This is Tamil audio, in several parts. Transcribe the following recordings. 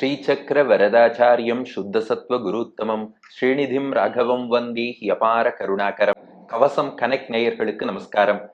ஸ்ரீசக்கர வரதாச்சாரியம் சுத்தசத்வ குருத்தமம். ஸ்ரீநிதிம் ராகவம் வந்தி அபார கருணாகரம். கவசம் கனெக்ட் நேயர்களுக்கு நமஸ்காரம்.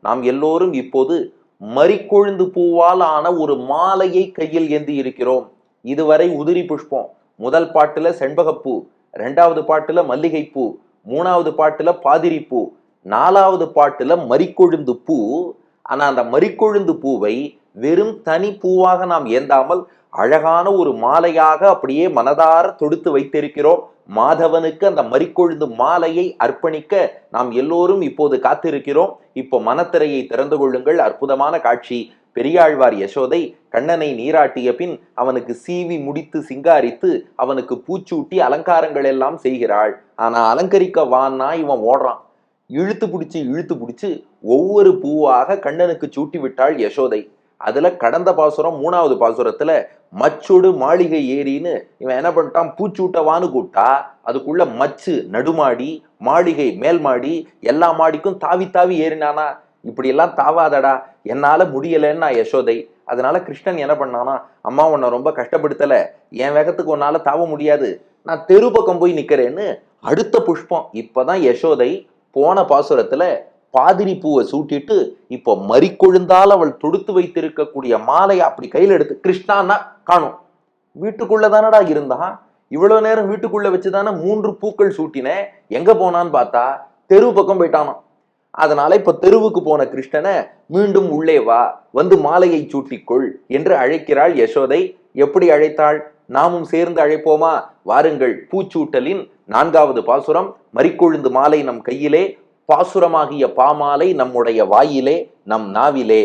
நாம் எல்லோரும் இப்போது மறிக்கொழுந்து பூவால் ஆன ஒரு மாலையை கையில் ஏந்தி இருக்கிறோம். இதுவரை உதிரி புஷ்பம். முதல் பாட்டுல செண்பகப்பூ ரெண்டாவது பாட்டுல மல்லிகைப்பூ மூணாவது பாட்டுல பாதிரிப்பூ நாலாவது பாட்டுல மறிக்கொழுந்து பூ ஆனா அந்த மறிக்கொழுந்து பூவை வெறும் தனி பூவாக நாம் ஏந்தாமல் அழகான ஒரு மாலையாக அப்படியே மனதார தொடுத்து வைத்திருக்கிறோம். மாதவனுக்கு அந்த மறிக்கொழுந்து மாலையை அர்ப்பணிக்க நாம் எல்லோரும் இப்போது காத்திருக்கிறோம். இப்போ மனத்திரையை திறந்து கொள்ளுங்கள். அற்புதமான காட்சி. பெரியாழ்வார் யசோதை கண்ணனை நீராட்டிய பின் அவனுக்கு சீவி முடித்து சிங்காரித்து அவனுக்கு பூச்சூட்டி அலங்காரங்கள் எல்லாம் செய்கிறாள். ஆனா அலங்கரிக்க வான்னா இவன் ஓடுறான். இழுத்து பிடிச்சு இழுத்து பிடிச்சு ஒவ்வொரு பூவாக கண்ணனுக்கு சூட்டி விட்டாள் யசோதை. அதுல கடந்த பாசுரம் மூணாவது பாசுரத்துல மச்சோடு மாளிகை ஏறின்னு இவன் என்ன பண்ணிட்டான்? பூச்சூட்டவான்னு கூட்டா அதுக்குள்ள மச்சு நடுமாடி மாளிகை மேல் மாடி எல்லா மாடிக்கும் தாவி தாவி ஏறினானா? இப்படி எல்லாம் தாவாதடா. என்னால முடியலன்னா யசோதை. அதனால கிருஷ்ணன் என்ன பண்ணானா அம்மா உன்னை ரொம்ப கஷ்டப்படுத்தல. என் வேகத்துக்கு உன்னால தாவ முடியாது. நான் தெரு பக்கம் போய் நிக்கிறேன்னு அடுத்த புஷ்பம். இப்பதான் யசோதை போன பாசுரத்துல பாதிரி பூவை சூட்டிட்டு இப்போ மறிக்கொழுந்தால் அவள் தொடுத்து வைத்திருக்கக்கூடிய மாலையை அப்படி கையில் எடுத்து கிருஷ்ணான்னா காணும். வீட்டுக்குள்ளே தானடா இருந்தான் இவ்வளவு நேரம் வீட்டுக்குள்ள வச்சுதானே மூன்று பூக்கள் சூட்டினேன். எங்க போனான்னு பார்த்தா தெரு பக்கம் போயிட்டானாம். அதனால இப்ப தெருவுக்கு போன கிருஷ்ணனை மீண்டும் உள்ளே வா வந்து மாலையை சூட்டிக்கொள் என்று அழைக்கிறாள் யசோதை. எப்படி அழைத்தாள்? நாமும் சேர்ந்து அழைப்போமா? வாருங்கள் பூச்சூட்டலின் நான்காவது பாசுரம் மறிக்கொழுந்து மாலை நம் கையிலே பாசுரமாகிய பாமாலை நம்முடைய வாயிலே நம் நாவிலே.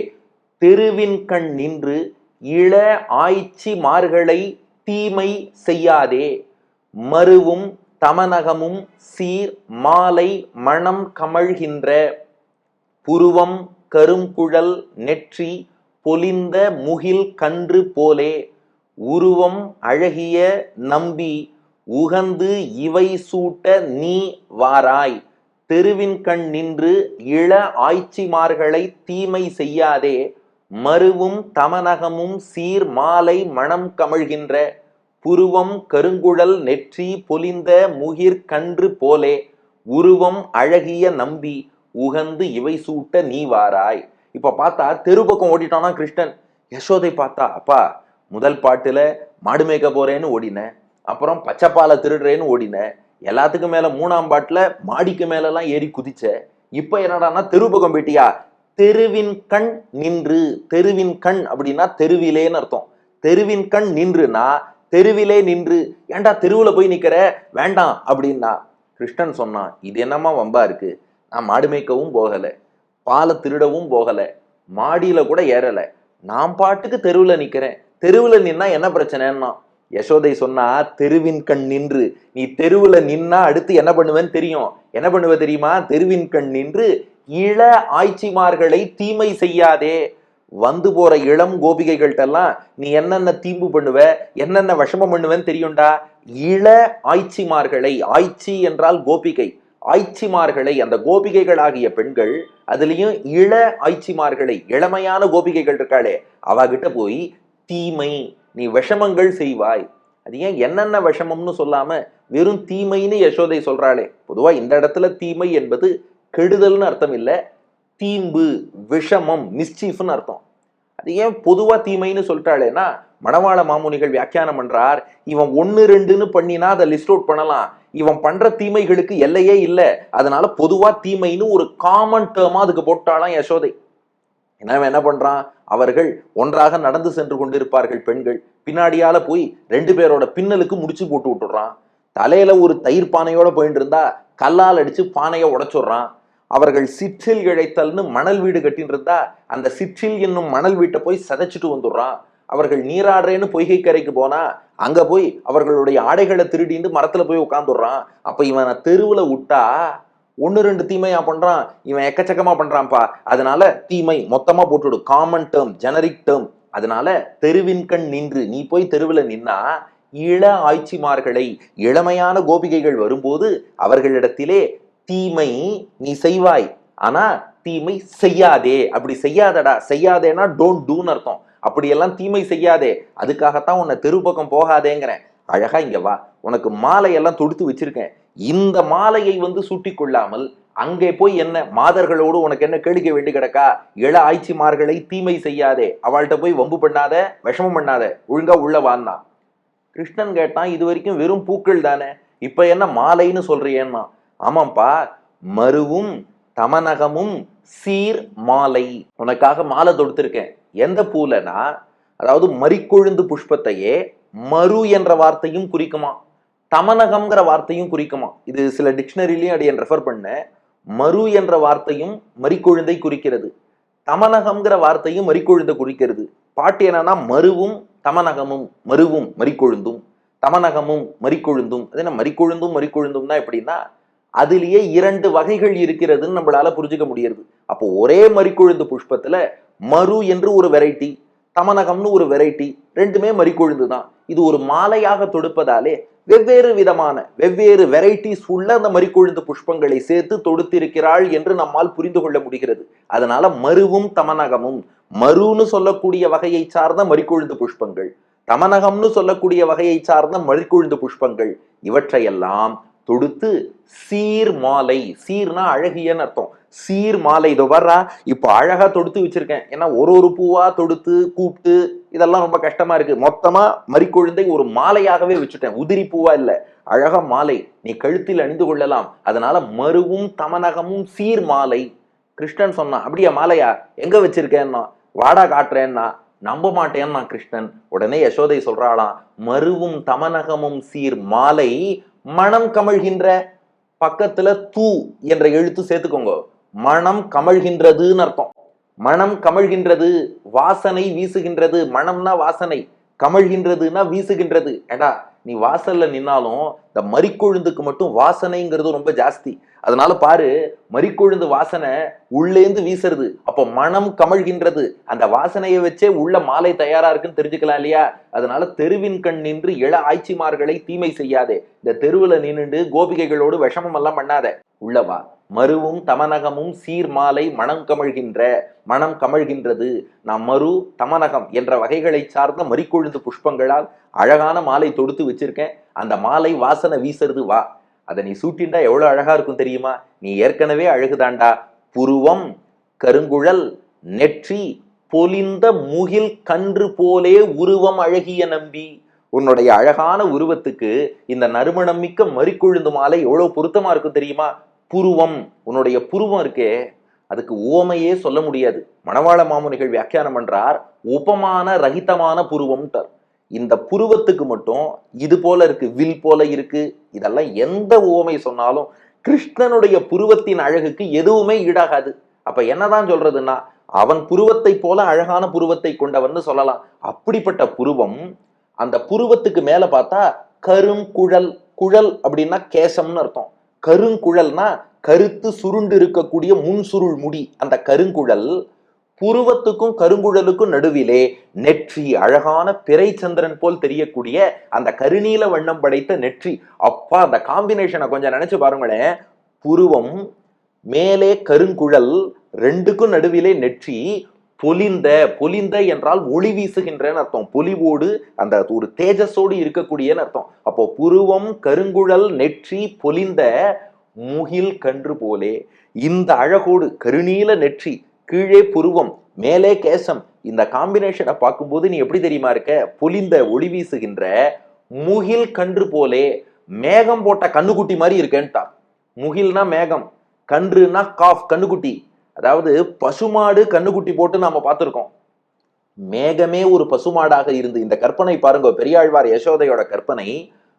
தெருவின் கண் நின்று இள ஆய்ச்சி மார்களை தீமை செய்யாதே மருவும் தமனகமும் சீர் மாலை மணம் கமழ்கின்ற புருவம் கருங்குழல் நெற்றி பொலிந்த முகில் கன்று போலே உருவம் அழகிய நம்பி உகந்து இவை சூட்ட நீ வாராய். தெருவின் கண் நின்று இள ஆய்ச்சிமார்களை தீமை செய்யாதே. மருவும் தமனகமும் சீர் மாலை மணம் கமழ்கின்ற புருவம் கருங்குழல் நெற்றி பொலிந்த முகிர் கன்று போலே உருவம் அழகிய நம்பி உகந்து இவை சூட்ட நீ வாராய். இப்ப பார்த்தா தெரு பக்கம் ஓடிட்டானா கிருஷ்ணன்? யசோதை பார்த்தா அப்பா முதல் பாட்டுல மாடு மேய்க்க போறேன்னு ஓடினேன் அப்புறம் பச்சைப்பாலை திருடுறேன்னு ஓடினேன் எல்லாத்துக்கும் மேல மூணாம் பாட்டுல மாடிக்கு மேல எல்லாம் ஏறி குதிச்ச இப்ப என்னடான்னா தெரு பக்கம் போயிட்டியா? தெருவின் கண் நின்று தெருவின் கண் அப்படின்னா தெருவிலேன்னு அர்த்தம். தெருவின் கண் நின்றுனா தெருவிலே நின்று ஏண்டா தெருவில் போய் நிற்கிற வேண்டாம் அப்படின்னா கிருஷ்ணன் சொன்னான் இது என்னமா வம்பா இருக்கு? நான் மாடு மேய்க்கவும் போகலை பாலை திருடவும் போகலை மாடியில் கூட ஏறலை. நான் பாட்டுக்கு தெருவில் நிற்கிறேன் தெருவில் நின்னா என்ன பிரச்சனைன்னா யசோதை சொன்னா தெருவின் கண் நின்று நீ தெருவுல நின்னா அடுத்து என்ன பண்ணுவேன்னு தெரியும். என்ன பண்ணுவ தெரியுமா? தெருவின் கண் நின்று இள ஆய்ச்சிமார்களை தீமை செய்யாதே வந்து போற இளம் கோபிகைகள்ட்டெல்லாம் நீ என்னென்ன தீம்பு பண்ணுவ? என்னென்ன விஷமம் பண்ணுவேன்னு தெரியும்டா? இள ஆய்ச்சிமார்களை ஆய்ச்சி என்றால் கோபிகை. ஆய்ச்சிமார்களை அந்த கோபிகைகள் ஆகிய பெண்கள் அதுலயும் இள ஆய்ச்சிமார்களை இளமையான கோபிகைகள் இருக்காளே அவகிட்ட போய் தீமை நீ விஷமங்கள் செய்வாய். அது ஏன் என்னென்ன விஷமம்னு சொல்லாம வெறும் தீமைன்னு யசோதை சொல்றாளே. பொதுவா இந்த இடத்துல தீமை என்பது கெடுதல்னு அர்த்தம் இல்லை. தீம்பு விஷமம் மிஸ்சீஃப்னு அர்த்தம். அது ஏன் பொதுவாக தீமைன்னு சொல்லிட்டாளேன்னா மணவாள மாமுனிகள் வியாக்கியானம் பண்றார் இவன் ஒன்று ரெண்டுன்னு பண்ணினா அதை லிஸ்ட் அவுட் பண்ணலாம். இவன் பண்ற தீமைகளுக்கு எல்லையே இல்லை. அதனால பொதுவா தீமைன்னு ஒரு காமன் டேர்மா அதுக்கு போட்டாலாம் யசோதை. என்ன அவன் என்ன பண்றான்? அவர்கள் ஒன்றாக நடந்து சென்று கொண்டிருப்பார்கள் பெண்கள். பின்னாடியால போய் ரெண்டு பேரோட பின்னலுக்கு முடிச்சு போட்டு விட்டுடுறான். தலையில ஒரு தயிர் பானையோட போயிட்டு இருந்தா கல்லால் அடிச்சு பானையை உடைச்சுடுறான். அவர்கள் சிற்றில் இழைத்தல்னு மணல் வீடு கட்டின்னு அந்த சிற்றில் என்னும் மணல் வீட்டை போய் சதைச்சிட்டு வந்துடுறான். அவர்கள் நீராடுறேன்னு பொய்கை கரைக்கு போனா அங்க போய் அவர்களுடைய ஆடைகளை திருடிந்து மரத்துல போய் உட்காந்துடுறான் அப்ப இவனை தெருவுல விட்டா ஒன்று ரெண்டு தீமையா பண்றான். இவன் எக்கச்சக்கமா பண்றான்ப்பா. அதனால தீமை மொத்தமா போட்டுடு காமன் டேர்ம் ஜெனரிக் டேர்ம் அதனால தெருவின் கண் நின்று நீ போய் தெருவில் நின்னா இள ஆய்ச்சிமார்களை இளமையான கோபிகைகள் வரும்போது அவர்களிடத்திலே தீமை நீ செய்வாய். ஆனா தீமை செய்யாதே. அப்படி செய்யாதடா. செய்யாதேனா டோன்ட் டூன்னு அர்த்தம். அப்படியெல்லாம் தீமை செய்யாதே. அதுக்காகத்தான் உன்னை தெரு பக்கம் போகாதேங்கிறேன். அழகா இங்க வா. உனக்கு மாலையெல்லாம் தொடுத்து வச்சிருக்கேன். இந்த மாலையை வந்து சுட்டி கொள்ளாமல் அங்கே போய் என்ன மாதர்களோடு உனக்கு என்ன கேளிக்க வேண்டி கிடக்கா? இள ஆய்ச்சிமார்களை தீமை செய்யாதே. அவள்கிட்ட போய் வம்பு பண்ணாத விஷமம் பண்ணாத. ஒழுங்கா உள்ள வான்னா. கிருஷ்ணன் கேட்டான் இது வரைக்கும் வெறும் பூக்கள் தானே? இப்ப என்ன மாலைன்னு சொல்றியேன்னா ஆமாப்பா மருவும் தமனகமும் சீர் மாலை. உனக்காக மாலை தொடுத்திருக்கேன். எந்த பூலனா அதாவது மறிக்கொழுந்து புஷ்பத்தையே மரு என்ற வார்த்தையும் குறிக்குமா? தமனகம்ங்கிற வார்த்தையும் குறிக்குமா? இது சில டிக்ஷனரிலையும் அடியன் ரெஃபர் பண்ணேன் மரு என்ற வார்த்தையும் மறிக்கொழுந்தை குறிக்கிறது. தமனகம்ங்கிற வார்த்தையும் மறிக்கொழுந்தை குறிக்கிறது. பாட்டு என்னன்னா மருவும் தமனகமும் மருவும் மறிக்கொழுந்தும். தமனகமும் மறிக்கொழுந்தும். அது என்ன மறிக்கொழுந்தும் மறிக்கொழுந்தும்னா எப்படின்னா அதுலேயே இரண்டு வகைகள் இருக்கிறதுன்னு நம்மளால புரிஞ்சுக்க முடியுது. அப்போ ஒரே மறிக்கொழுந்து புஷ்பத்துல மரு என்று ஒரு வெரைட்டி தமனகம்னு ஒரு வெரைட்டி ரெண்டுமே மறிக்கொழுந்து தான் இது ஒரு மாலையாக தொடுப்பதாலே வெவ்வேறு விதமான வெவ்வேறு வெரைட்டிஸ் உள்ள அந்த மறிக்கொழுந்து புஷ்பங்களை சேர்த்து தொடுத்திருக்கிறாள் என்று நம்மால் புரிந்து கொள்ள முடிகிறது. அதனால மருவும் தமனகமும் மருன்னு சொல்லக்கூடிய வகையை சார்ந்த மறிக்கொழுந்து புஷ்பங்கள் தமனகம்னு சொல்லக்கூடிய வகையை சார்ந்த மறிக்கொழுந்து புஷ்பங்கள் இவற்றையெல்லாம் தொடுத்து சீர் மாலை. சீர்னா அழகியன்னு அர்த்தம். சீர் மாலை இதோ வர்றா இப்போ அழகா தொடுத்து வச்சிருக்கேன். ஏன்னா ஒரு ஒரு பூவா தொடுத்து கூப்பிட்டு இதெல்லாம் ரொம்ப கஷ்டமா இருக்கு. மொத்தமா மறிக்கொழுந்தை ஒரு மாலையாகவே வச்சுட்டேன். உதிரி பூவா இல்லை அழகா மாலை. நீ கழுத்தில் அணிந்து கொள்ளலாம். அதனால மருவும் தமனகமும் சீர் மாலை. கிருஷ்ணன் சொன்னான் அப்படியா மாலையா? எங்க வச்சிருக்கேன்னா? வாடா காட்டுறேன்னா? நம்ப மாட்டேன்னா கிருஷ்ணன்? உடனே யசோதை சொல்றாளாம் மருவும் தமனகமும் சீர் மாலை மனம் கமழ்கின்ற பக்கத்துல தூ என்ற எழுத்து சேர்த்துக்கோங்க. மனம் கமழ்கின்றதுன்னு அர்த்தம். மனம் கமழ்கின்றது வாசனை வீசுகின்றது. மனம்னா வாசனை. கமழ்கின்றதுன்னா வீசுகின்றது. ஏடா நீ வாசல்ல நின்னாலும் இந்த மறிக்கொழுந்துக்கு மட்டும் வாசனைங்கிறது ரொம்ப ஜாஸ்தி. அதனால பாரு மறிக்கொழுந்து வாசனை உள்ளேந்து வீசுறது அப்போ மனம் கமழ்கின்றது. அந்த வாசனையை வச்சே உள்ள மாலை தயாரா இருக்குன்னு தெரிஞ்சுக்கலாம் இல்லையா? அதனால தெருவின் கண் நின்று இள ஆய்ச்சிமார்களை தீமை செய்யாதே. இந்த தெருவுல நின்றுண்டு கோபிகைகளோடு விஷமம் எல்லாம் பண்ணாத உள்ளவா மருவும் தமனகமும் சீர் மாலை மனம் கமழ்கின்ற மனம் கமழ்கின்றது. நாம் மரு தமனகம் என்ற வகைகளை சார்ந்த மறிக்கொழுந்து புஷ்பங்களால் அழகான மாலை தொடுத்து வச்சிருக்கேன். அந்த மாலை வாசனை வீசுறது வா. அதை நீ சூட்டிண்டா எவ்வளோ அழகா இருக்கும் தெரியுமா? நீ ஏற்கனவே அழகுதாண்டா. புருவம் கருங்குழல் நெற்றி பொலிந்த முகில் கன்று போலே உருவம் அழகிய நம்பி. உன்னுடைய அழகான உருவத்துக்கு இந்த நறுமணம் மிக்க மறிக்கொழுந்து மாலை எவ்வளவு பொருத்தமா இருக்கும் தெரியுமா? புருவம். உன்னுடைய புருவம் இருக்கே. அதுக்கு ஓமையே சொல்ல முடியாது. மணவாள மாமுனிகள் வியாக்கியானம் பண்றார். உபமான ரகிதமான புருவம்ட்டார். இந்த புருவத்துக்கு மட்டும் இது போல இருக்கு வில் போல இருக்கு. இதெல்லாம் எந்த ஓமை சொன்னாலும் கிருஷ்ணனுடைய புருவத்தின் அழகுக்கு எதுவுமே ஈடாகாது. அப்ப என்னதான் சொல்றதுன்னா அவன் புருவத்தை போல அழகான புருவத்தை கொண்டவன் சொல்லலாம். அப்படிப்பட்ட புருவம் அந்த புருவத்துக்கு மேல பார்த்தா கரும் குழல் குழல் அப்படின்னா கேசம்னு அர்த்தம். கருங்குழல்னா கருத்து சுருண்டு இருக்கக்கூடிய முன் சுருள் முடி. அந்த கருங்குழல் புருவத்துக்கும் கருங்குழலுக்கும் நடுவிலே நெற்றி அழகான பிறை சந்திரன் போல் தெரியக்கூடிய அந்த கருநீல வண்ணம் படைத்த நெற்றி. அப்பா அந்த காம்பினேஷனை கொஞ்சம் நினைச்சு பாருங்களேன். புருவம் மேலே கருங்குழல் ரெண்டுக்கும் நடுவிலே நெற்றி பொலிந்த பொலிந்த என்றால் ஒளி வீசுகின்றன்னு அர்த்தம். பொலிவோடு அந்த ஒரு தேஜஸோடு இருக்கக்கூடியன்னு அர்த்தம். அப்போ புருவம் கருங்குழல் நெற்றி பொலிந்த முகில் கன்று போலே இந்த அழகோடு கருநீல நெற்றி கீழே புருவம் மேலே கேசம் இந்த காம்பினேஷனை பார்க்கும்போது நீ எப்படி தெரியுமா இருக்க? பொலிந்த ஒளி வீசுகின்ற முகில் கன்று போலே மேகம் போட்ட கண்ணுக்குட்டி மாதிரி இருக்கேன்ட்டா முகில்னா மேகம் கன்றுனா காஃப் கண்ணுக்குட்டி. அதாவது பசுமாடு கண்ணுக்குட்டி போட்டு நாம பார்த்துருக்கோம். மேகமே ஒரு பசுமாடாக இருந்து இந்த கற்பனை பாருங்க பெரியாழ்வார் யசோதையோட கற்பனை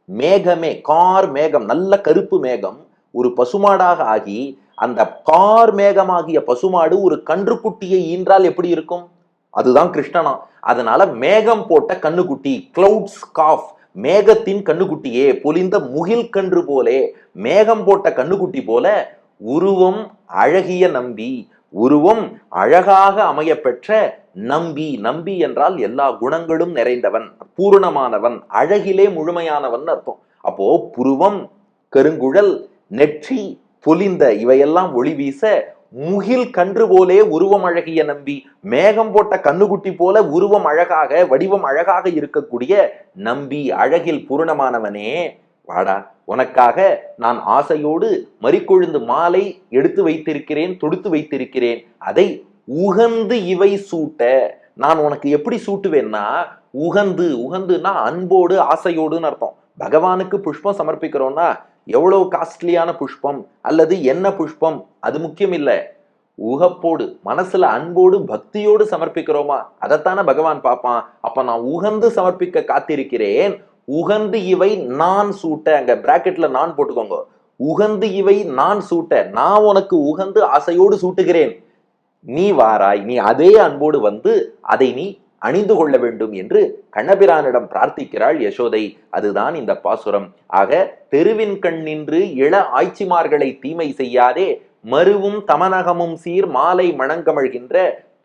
மேகமே கார் மேகம் நல்ல கருப்பு மேகம் ஒரு பசுமாடாக ஆகி அந்த கார் மேகமாகிய பசுமாடு ஒரு கன்றுக்குட்டியை ஈன்றால் எப்படி இருக்கும்? அதுதான் கிருஷ்ணனா. அதனால மேகம் போட்ட கண்ணுக்குட்டி கிளவுட்ஸ் காஃப் மேகத்தின் கண்ணுக்குட்டியே பொலிந்த முகில் கன்று போலே மேகம் போட்ட கண்ணுக்குட்டி போல உருவம் அழகிய நம்பி உருவம் அழகாக அமைய பெற்ற நம்பி நம்பி என்றால் எல்லா குணங்களும் நிறைந்தவன் பூரணமானவன் அழகிலே முழுமையானவன் அர்த்தம். அப்போ புருவம் கருங்குழல் நெற்றி பொலிந்த இவையெல்லாம் ஒளி வீச முகில் கன்று போலே உருவம் அழகிய நம்பி மேகம் போட்ட கண்ணுக்குட்டி போல உருவம் அழகாக வடிவம் அழகாக இருக்கக்கூடிய நம்பி அழகில் பூரணமானவனே. வாடா உனக்காக நான் ஆசையோடு மறிக்கொழுந்து மாலை எடுத்து வைத்திருக்கிறேன் தொடுத்து வைத்திருக்கிறேன். அதை உகந்து இவை சூட்ட நான் உனக்கு எப்படி சூட்டுவேன்னா உகந்து உகந்துன்னா அன்போடு ஆசையோடுன்னு அர்த்தம். பகவானுக்கு புஷ்பம் சமர்ப்பிக்கிறோம்னா எவ்வளவு காஸ்ட்லியான புஷ்பம் அல்லது என்ன புஷ்பம்? அது முக்கியம் இல்லை உகப்போடு மனசுல அன்போடு பக்தியோடு சமர்ப்பிக்கிறோமா? அதைத்தானே பகவான் பார்ப்பான். அப்ப நான் உகந்து சமர்ப்பிக்க காத்திருக்கிறேன் உகந்து இவை நான் சூட்ட அங்க பிராக்கெட்ல நான் போட்டுக்கோங்க. உகந்து இவை நான் சூட்ட நான் உனக்கு உகந்து ஆசையோடு சூட்டுகிறேன். நீ வாராய் நீ அதே அன்போடு வந்து அதை நீ அணிந்து கொள்ள வேண்டும் என்று கண்ணபிரானிடம் பிரார்த்திக்கிறாள் யசோதை. அதுதான் இந்த பாசுரம். ஆக தெருவின் கண் நின்று இள ஆய்ச்சிமார்களை தீமை செய்யாதே மருவும் தமனகமும் சீர் மாலை மணங்கமழ்கின்ற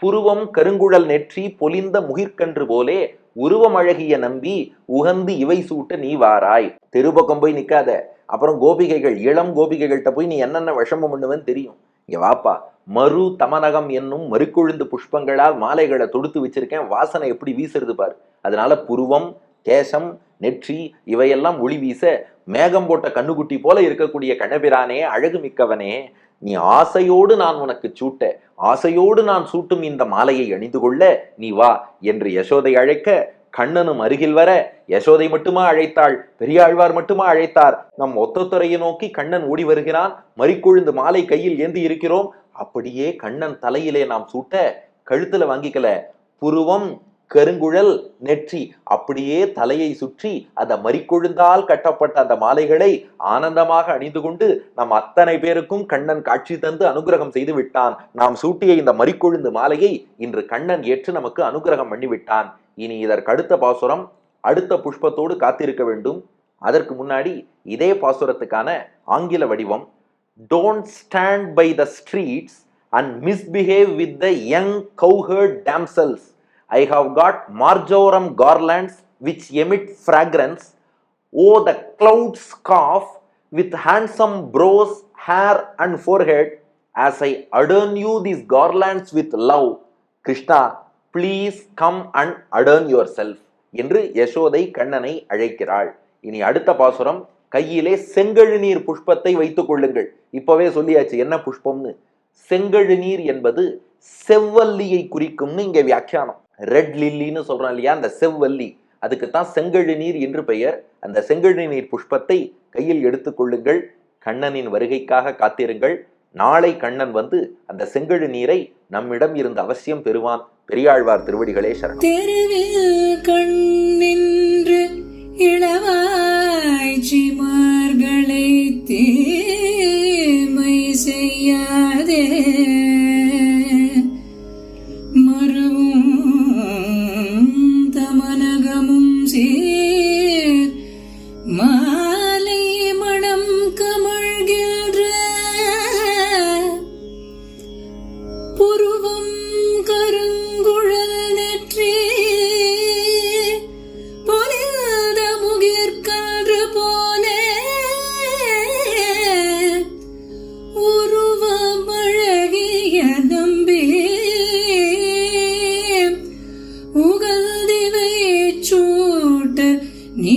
புருவம் கருங்குழல் நெற்றி பொலிந்த முகிற்கன்று போலே உருவம் அழகிய நம்பி உகந்து இவை சூட்ட நீ வாராய். தெருபக்கம் போய் நிற்காத அப்புறம் கோபிகைகள் இளம் கோபிகைகள்கிட்ட போய் நீ என்னென்ன விஷமம் பண்ணுவேன்னு தெரியும். இங்கே வாப்பா மறு தமனகம் என்னும் மறுக்கொழுந்து புஷ்பங்களால் மாலைகளை தொடுத்து வச்சிருக்கேன். வாசனை எப்படி வீசுறது பார். அதனால புருவம் கேசம் நெற்றி இவையெல்லாம் ஒளி வீச மேகம் போட்ட கண்ணுக்குட்டி போல இருக்கக்கூடிய கண்ணபிரானே அழகு மிக்கவனே நீ ஆசையோடு நான் உனக்கு சூட்ட ஆசையோடு நான் சூட்டும் இந்த மாலையை அணிந்து கொள்ள நீ வா என்று யசோதை அழைக்க கண்ணனும் அருகில் வர யசோதை மட்டுமா அழைத்தாள் பெரியாழ்வார் மட்டுமா அழைத்தார். நம் ஒத்தத்துறையை நோக்கி கண்ணன் ஓடி வருகிறான். மறிக்கொழுந்து மாலை கையில் ஏந்தி இருக்கிறோம். அப்படியே கண்ணன் தலையிலே நாம் சூட்ட கழுத்துல வாங்கிக்கல புருவம் கருங்குழல் நெற்றி அப்படியே தலையை சுற்றி அந்த மறிக்கொழுந்தால் கட்டப்பட்ட அந்த மாலைகளை ஆனந்தமாக அணிந்து கொண்டு நம் அத்தனை பேருக்கும் கண்ணன் காட்சி தந்து அனுகிரகம் செய்து விட்டான். நாம் சூட்டிய இந்த மறிக்கொழுந்து மாலையை இன்று கண்ணன் ஏற்று நமக்கு அனுகிரகம் பண்ணிவிட்டான். இனி இதற்கு அடுத்த பாசுரம் அடுத்த புஷ்பத்தோடு காத்திருக்க வேண்டும். அதற்கு முன்னாடி இதே பாசுரத்துக்கான ஆங்கில வடிவம். Don't stand by the streets and misbehave with the young cowherd damsels I have got marjoram garlands which emit fragrance O the clouds calf with handsome brows hair and forehead as I adorn you these garlands with love Krishna please come and adorn yourself என்று யசோதை கண்ணனை அழைக்கிறாள் இனி அடுத்த பாசுரம் கையிலே செங்கழுநீர் புஷ்பத்தை வைத்துக் கொள்ளுங்கள் இப்பவே சொல்லியாச்சு என்ன புஷ்பம்னு செங்கழுநீர் என்பது செவ்வல்லியை குறிக்கும்னு இங்கே வியாக்கியானம் ரெட் லில்லின்னு சொல்கிறோம் இல்லையா? அந்த செவ்வல்லி. அதுக்கு தான் செங்கழு நீர் என்று பெயர். அந்த செங்கழு நீர் புஷ்பத்தை கையில் எடுத்துக்கொள்ளுங்கள் கண்ணனின் வருகைக்காக காத்திருங்கள். நாளை கண்ணன் வந்து அந்த செங்கழு நீரை நம்மிடம் இருந்து அவசியம் பெறுவான். பெரியாழ்வார் திருவடிகளே சரணம். தெருவில் கண்ணின்று இளவாய்ச்சிமார்களை தீமை செய்யாதே. நீ